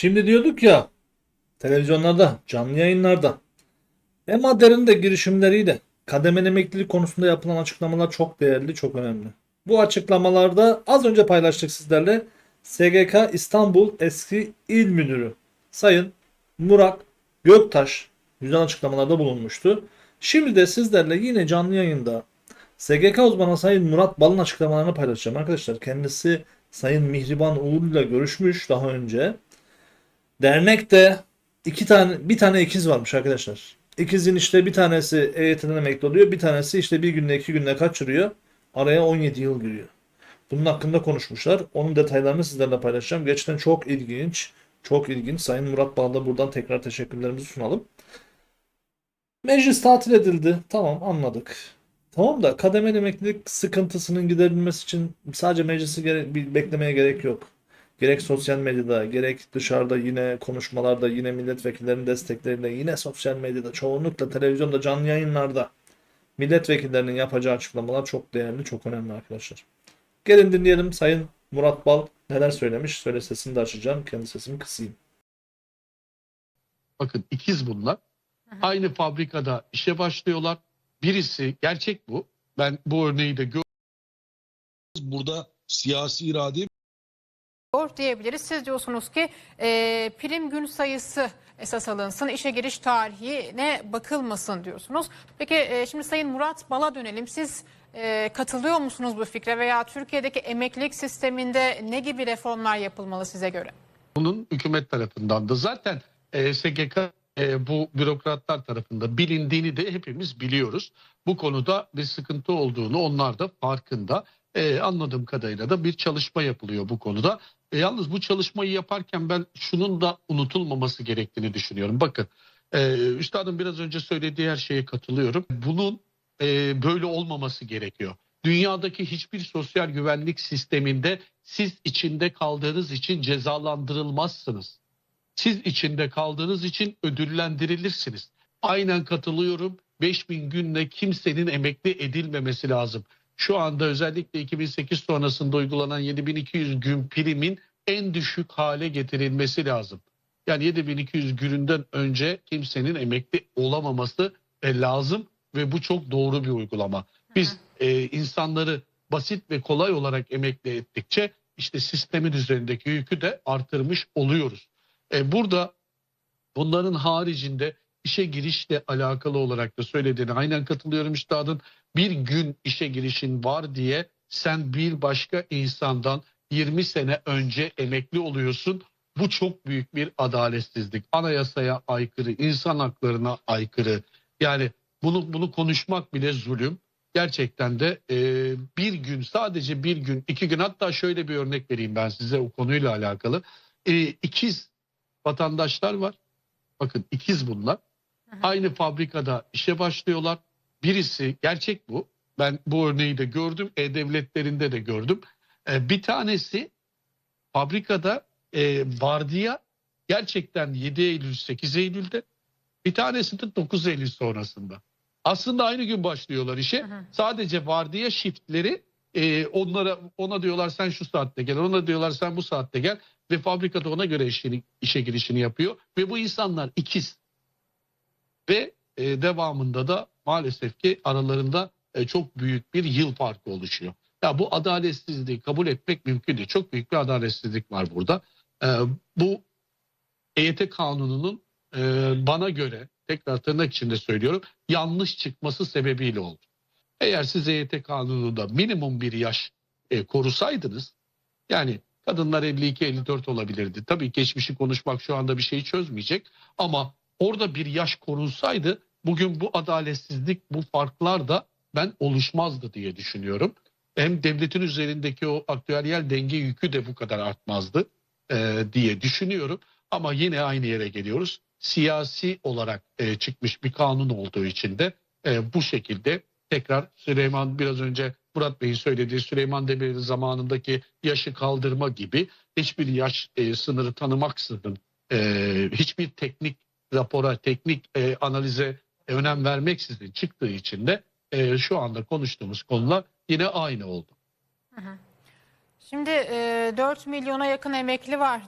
Şimdi diyorduk ya televizyonlarda, canlı yayınlarda EMADER'in de girişimleriyle kademeli emeklilik konusunda yapılan açıklamalar çok değerli, çok önemli. Bu açıklamalarda az önce paylaştık sizlerle SGK İstanbul eski il müdürü Sayın Murat Göktaş güzel açıklamalarda bulunmuştu. Şimdi de sizlerle yine canlı yayında SGK uzmanı Sayın Murat Bal'ın açıklamalarını paylaşacağım arkadaşlar. Kendisi Sayın Mihriban Uğur ile görüşmüş daha önce. Dernekte iki tane bir tane ikiz varmış arkadaşlar. İkizin işte bir tanesi EYT'den emekli oluyor. Bir tanesi işte bir günde iki günde kaçırıyor. Araya 17 yıl giriyor. Bunun hakkında konuşmuşlar. Onun detaylarını sizlerle paylaşacağım. Gerçekten çok ilginç. Çok ilginç. Sayın Murat Bal'da buradan tekrar teşekkürlerimizi sunalım. Meclis tatil edildi. Tamam anladık. Tamam da kademeli emeklilik sıkıntısının giderilmesi için sadece meclisi gere- beklemeye gerek yok. Gerek sosyal medyada, gerek dışarıda yine konuşmalarda, yine milletvekillerinin destekleriyle, yine sosyal medyada, çoğunlukla televizyonda, canlı yayınlarda milletvekillerinin yapacağı açıklamalar çok değerli, çok önemli arkadaşlar. Gelin dinleyelim Sayın Murat Bal neler söylemiş. Söyle sesini de açacağım. Kendi sesimi kısayım. Bakın ikiz bunlar. Aynı fabrikada işe başlıyorlar. Birisi gerçek bu. Ben bu örneği de gördüm. burada siyasi irade diyebiliriz. Siz diyorsunuz ki e, prim gün sayısı esas alınsın, işe giriş tarihine bakılmasın diyorsunuz. Peki e, şimdi Sayın Murat Bal'a dönelim. Siz e, katılıyor musunuz bu fikre veya Türkiye'deki emeklilik sisteminde ne gibi reformlar yapılmalı size göre? Bunun hükümet tarafından da zaten e, SGK e, bu bürokratlar tarafında bilindiğini de hepimiz biliyoruz. Bu konuda bir sıkıntı olduğunu onlar da farkında. E, anladığım kadarıyla da bir çalışma yapılıyor bu konuda. E, yalnız bu çalışmayı yaparken ben şunun da unutulmaması gerektiğini düşünüyorum. Bakın e, üstadın biraz önce söylediği her şeye katılıyorum. Bunun e, böyle olmaması gerekiyor. Dünyadaki hiçbir sosyal güvenlik sisteminde siz içinde kaldığınız için cezalandırılmazsınız. Siz içinde kaldığınız için ödüllendirilirsiniz. Aynen katılıyorum. 5000 günle kimsenin emekli edilmemesi lazım. Şu anda özellikle 2008 sonrasında uygulanan 7200 gün primin en düşük hale getirilmesi lazım. Yani 7200 gününden önce kimsenin emekli olamaması e, lazım ve bu çok doğru bir uygulama. Biz e, insanları basit ve kolay olarak emekli ettikçe işte sistemin üzerindeki yükü de artırmış oluyoruz. E, burada bunların haricinde işe girişle alakalı olarak da söylediğine aynen katılıyorum üstadın. Bir gün işe girişin var diye sen bir başka insandan 20 sene önce emekli oluyorsun. Bu çok büyük bir adaletsizlik. Anayasaya aykırı, insan haklarına aykırı. Yani bunu bunu konuşmak bile zulüm. Gerçekten de e, bir gün sadece bir gün iki gün hatta şöyle bir örnek vereyim ben size o konuyla alakalı. E, ikiz vatandaşlar var. Bakın ikiz bunlar. Aynı fabrikada işe başlıyorlar. Birisi gerçek bu. Ben bu örneği de gördüm. E-Devletlerinde de gördüm. E, bir tanesi fabrikada e, vardiya gerçekten 7 Eylül 8 Eylül'de. Bir tanesi de 9 Eylül sonrasında. Aslında aynı gün başlıyorlar işe. Hı hı. Sadece vardiya shiftleri e, onlara ona diyorlar sen şu saatte gel, ona diyorlar sen bu saatte gel ve fabrikada ona göre işini, işe girişini yapıyor ve bu insanlar ikiz ve e, devamında da maalesef ki aralarında e, çok büyük bir yıl farkı oluşuyor. Ya bu adaletsizliği kabul etmek mümkün değil. Çok büyük bir adaletsizlik var burada. E, bu EYT kanununun e, bana göre tekrar tırnak içinde söylüyorum yanlış çıkması sebebiyle oldu. Eğer siz EYT kanununda minimum bir yaş e, korusaydınız yani kadınlar 52-54 olabilirdi. Tabii geçmişi konuşmak şu anda bir şeyi çözmeyecek ama orada bir yaş korunsaydı bugün bu adaletsizlik bu farklar da ben oluşmazdı diye düşünüyorum. Hem devletin üzerindeki o aktüeryel denge yükü de bu kadar artmazdı e, diye düşünüyorum. Ama yine aynı yere geliyoruz. Siyasi olarak e, çıkmış bir kanun olduğu için de e, bu şekilde tekrar Süleyman biraz önce Murat Bey'in söylediği Süleyman Demirel zamanındaki yaşı kaldırma gibi hiçbir yaş e, sınırı tanımaksızın e, hiçbir teknik rapora, teknik e, analize önem vermeksizin çıktığı için de e, şu anda konuştuğumuz konular yine aynı oldu. Şimdi e, 4 milyona yakın emekli var